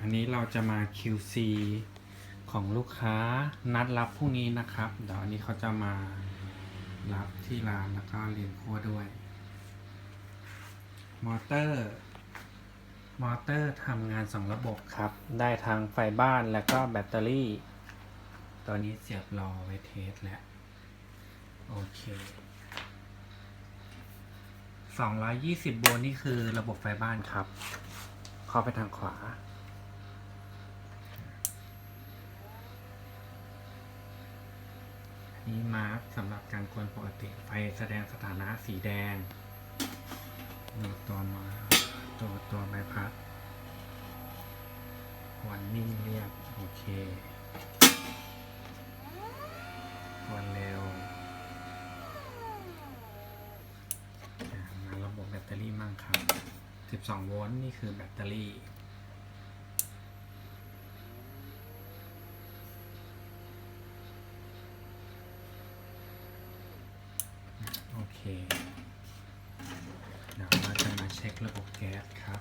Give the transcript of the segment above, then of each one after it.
อันนี้เราจะมา QC ของลูกค้านัดรับพรุ่งนี้นะครับ เดี๋ยวอันนี้เขาจะมารับที่ร้านแล้วก็เรียนคั่วด้วย มอเตอร์ มอเตอร์ทำงานสองระบบครับ ได้ทางไฟบ้านแล้วก็แบตเตอรี่ ตอนนี้เสียบรอไว้เทสแล้ว โอเค220โวลต์นี่คือระบบไฟบ้านครับ เข้าไปทางขวา นี่มาร์กสำหรับการกวนปกติไฟแสดงสถานะสีแดงนี่ตัวมาตัวตัวใบพัดวันนิ่งเรียบ โอเควันเร็วมาระบบแบตเตอรี่มั่งครับ 12 โวลต์นี่คือแบตเตอรี่ โอ เดี๋ยวเราจะมาเช็คระบบแก๊สครับ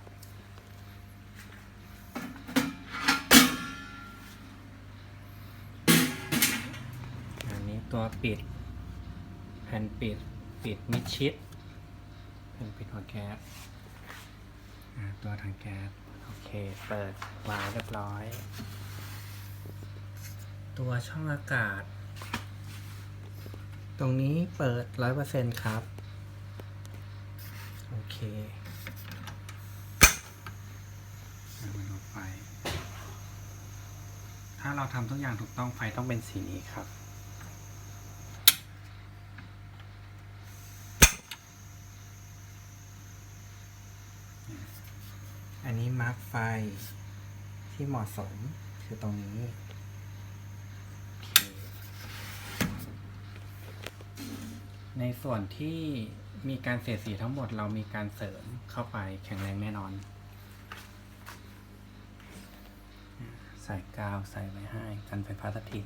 อันนี้ตัวปิด แผ่นปิด ปิดมิดชิด แผ่นปิดหัวแก๊สตัวถังแก๊ส โอเค เปิดวาล์วเรียบร้อย ตัวช่องอากาศ ตรงนี้เปิดร้อยเปอร์เซ็นครับ โอเคเอามาดูไฟถ้าเราทำทุกอย่างถูกต้องไฟต้องเป็นสีนี้ครับ อันนี้มาร์กไฟที่เหมาะสมคือตรงนี้ โอเค ในส่วนที่มีการเสียดสีทั้งหมดเรามีการเสริมเข้าไปแข็งแรงแน่นอน ใส่กาวใส่ไว้ให้กันไฟฟ้าสถิต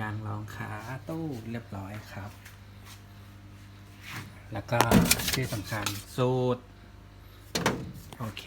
ยางรองขาตู้เรียบร้อยครับ แล้วก็ที่สำคัญสูตร โอเค